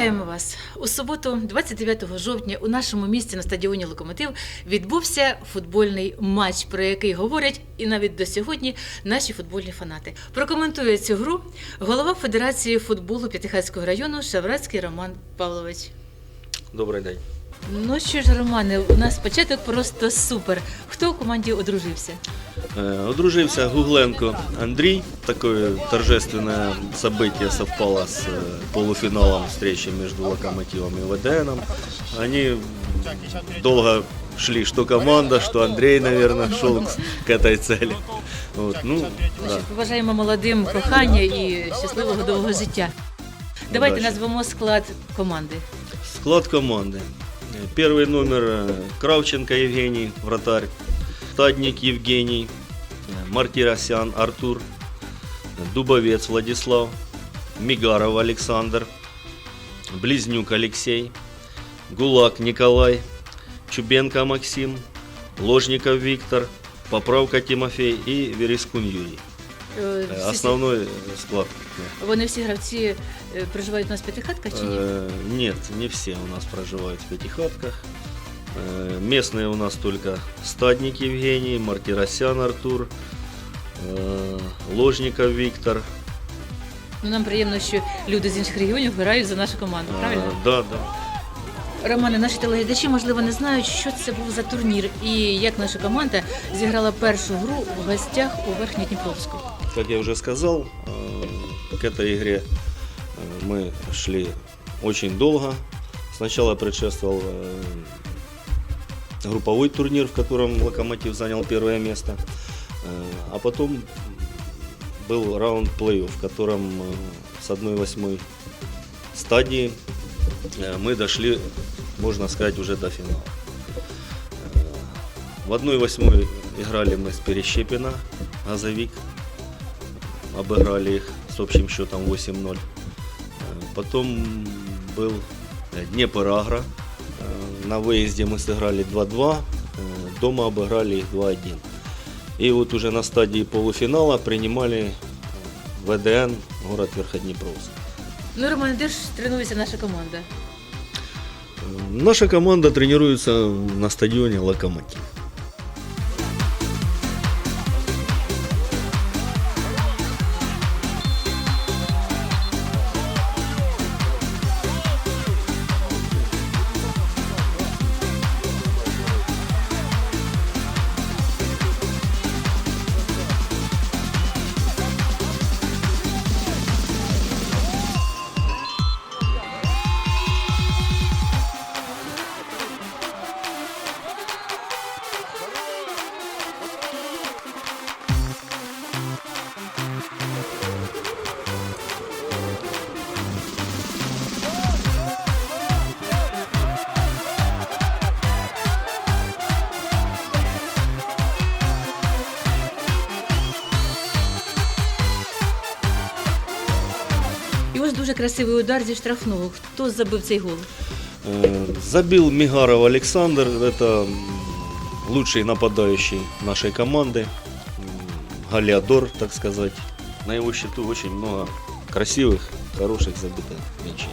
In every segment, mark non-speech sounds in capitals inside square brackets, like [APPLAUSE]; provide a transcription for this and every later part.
Вітаємо вас у суботу, 29 жовтня, у нашому місті на стадіоні Локомотив відбувся футбольний матч, про який говорять і навіть до сьогодні наші футбольні фанати. Прокоментує цю гру голова Федерації футболу П'ятихатського району Шаврацький Роман Павлович. Добрий день. Ну що ж, Романе, у нас початок просто супер. Хто у команді одружився? Е, Одружився Гугленко Андрій. Такое торжественное событие совпало с э, полуфиналом встречи между Локомотивом и ВДНом. Они долго шли, что команда, что Андрей, наверное, шел к, к этой цели. Вот, ну, да. Значить, Побажаємо молодим кохання і щасливого довгого життя. Давайте Удачі. назвемо склад команди. Склад команды. Первый номер э, Кравченко Евгений, вратарь. Стадник Евгений. э, Мартиросян Артур. Дубовец Владислав. Мигаров Александр. Близнюк Алексей. Гулак Николай. Чубенко Максим. Ложников Виктор. Поправка Тимофей и Верескун Юрий. Е, Э, всі- Основной э, склад. да. Вони всі гравці е, проживають у нас в п'ятихатках чи ні? Э, Нет, не все у нас проживают в пятихатках. Э, Местные у нас только Стадник Евгений, Мартиросян Артур, э, Ложников Виктор. Ну нам приємно, що люди з інших регіонів грають за нашу команду. Э, Правильно? Да, да. Романе, наші телеглядачі, можливо, не знають, що це був за турнір і як наша команда зіграла першу гру в гостях у Верхньодніпровську. Как я уже сказал, э, к этой игре э, мы шли очень долго. Сначала предшествовал э, групповой турнир, в котором Локомотив занял первое место. Э, А потом был раунд плей-офф, в котором э, с 1-8 стадии э, мы дошли, можно сказать, уже до финала. Э, В 1-8 играли мы с Перещепина, Газовик. Обыграли их с общим счетом 8-0. Э, Потом был э, Днепр Агро. Э, На выезде мы сыграли 2-2, э, дома обыграли их 2-1. И вот уже на стадии полуфинала принимали э, ВДН, город Верходнепровск. Ну, Романе, де ж тренується наша команда? Наша команда тренируется на стадионе Локомотив. І ось дуже красивий удар зі штрафного. Хто забив цей гол? Э, Забил Мигаров Александр, это м, лучший нападающий нашей команды, М, Галиадор, так сказать. На его счету очень много красивых, хороших забитых мячей.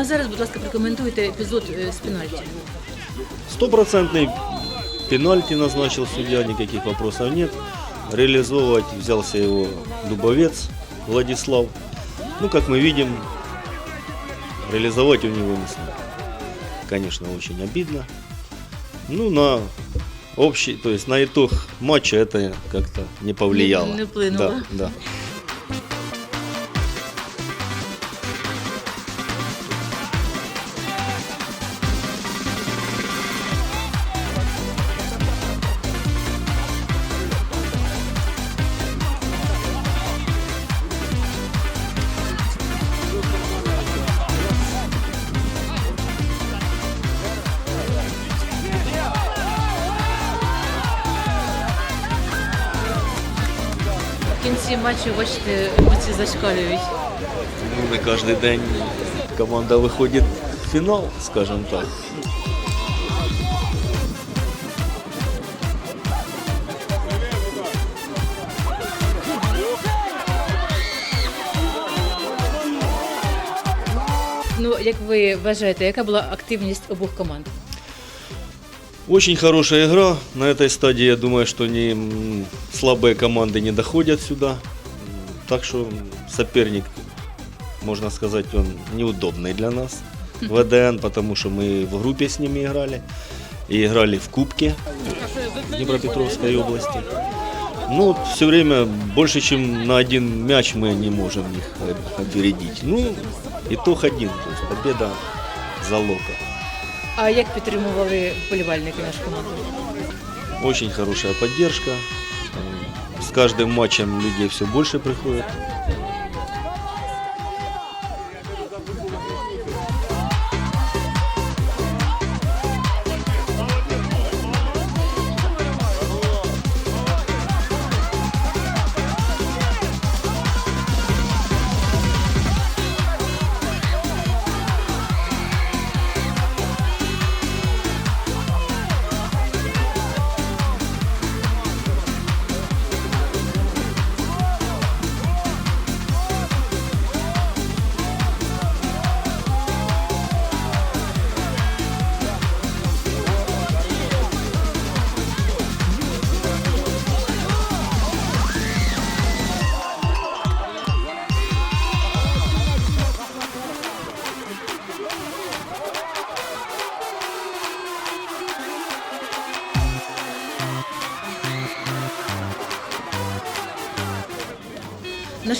А зараз, будь ласка, прокоментуйте епізод з пенальті. Стопроцентный пенальти назначил судья, никаких вопросов нет. Реализовывать взялся его Дубовец Владислав. Ну, как мы видим, реализовать у него не смог. Конечно, очень обидно. Ну, на общий, то есть на итог матча это как-то не повлияло. Не- не вплинуло. Да, да. В бачите, емоції зашкалюють. Ну, не каждый день команда выходит в финал, скажем так. Ну, як ви вважаєте, яка була активність обох команд? Очень хорошая игра. На этой стадии я думаю, что не слабые команды не доходят сюда. Так что соперник, можно сказать, он неудобный для нас. [LAUGHS] ВДН, потому что мы в группе с ними играли. И играли в Кубке Днепропетровской области. Ну, все время больше, чем на один мяч мы не можем их э, опередить. Ну, итог один, то есть победа залога. А як підтримували вболівальники нашу команду? Очень хорошая поддержка. С каждым матчем людей все больше приходит.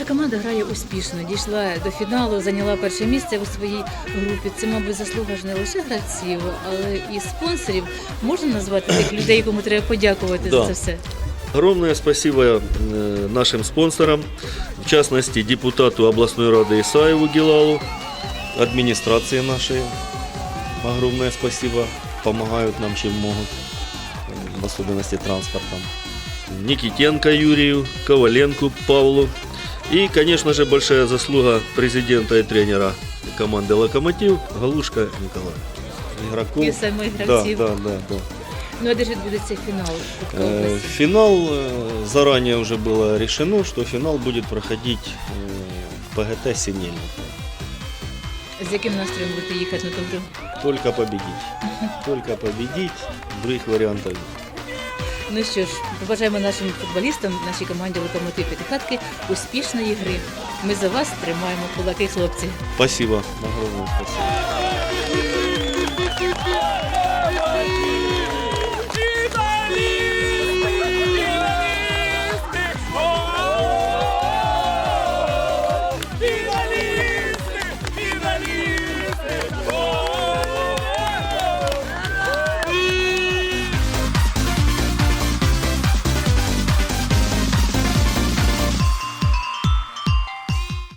Наша команда грає успішно, дійшла до фіналу, зайняла перше місце у своїй групі. Це, мабуть, заслуга ж не лише гравців, але і спонсорів. Можна назвати тих [CLEARS THROAT] людей, кому треба подякувати Да. за це все? Огромное спасибо э, нашим спонсорам, в частности депутату областной рады Исаеву Гилалу, администрации нашей. Огромное спасибо, помогают нам чем могут, э, в особенности транспортом. Никитенко Юрию, Коваленку Павлу и, конечно же, большая заслуга президента и тренера команды «Локомотив» Галушка Николая. Игроков. І самих Да, гравців. да, да, да. Ну а де ж відбудеться фінал Кубка Э, області? Финал э, заранее уже было решено, что финал будет проходить э, в ПГТ Синельник. З яким настроєм будете їхати на ту гру? Только победить. Только победить. Других вариантов нет. Ну що ж, побажаємо нашим футболістам, нашій команді Локомотив П'ятихатки успішної гри. Ми за вас тримаємо кулаки, хлопці. Спасибо. Огромное спасибо.